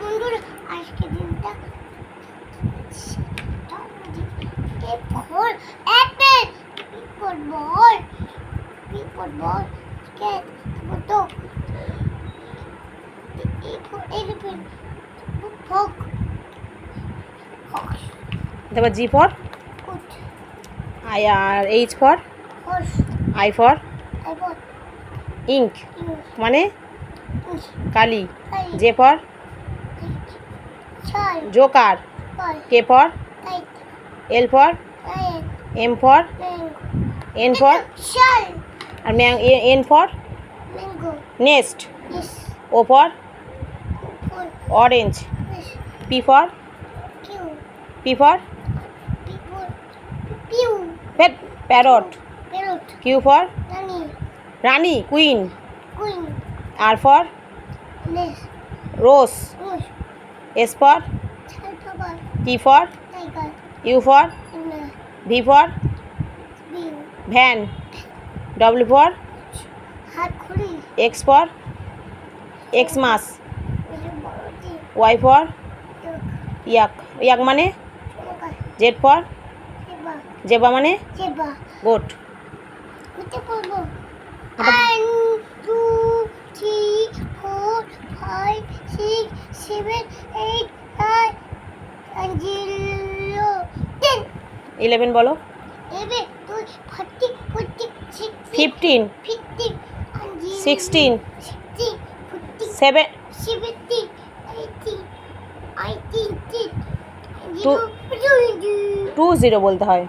বন্ধুরা আজকে দিনটা apple ball ball cat photo fork তারপর G for I R H for I for ink মানে কালি। J for joker K for L for M for N for R N for nest O for orange P for P for parrot Q for Rani queen R for rose S for T for U for V for van W for X for Xmas Y for yak yak মানে? Z for zebra মানে? Goat eleven বলো। Fifteen fifty sixteen seven two zero বলতে হয়।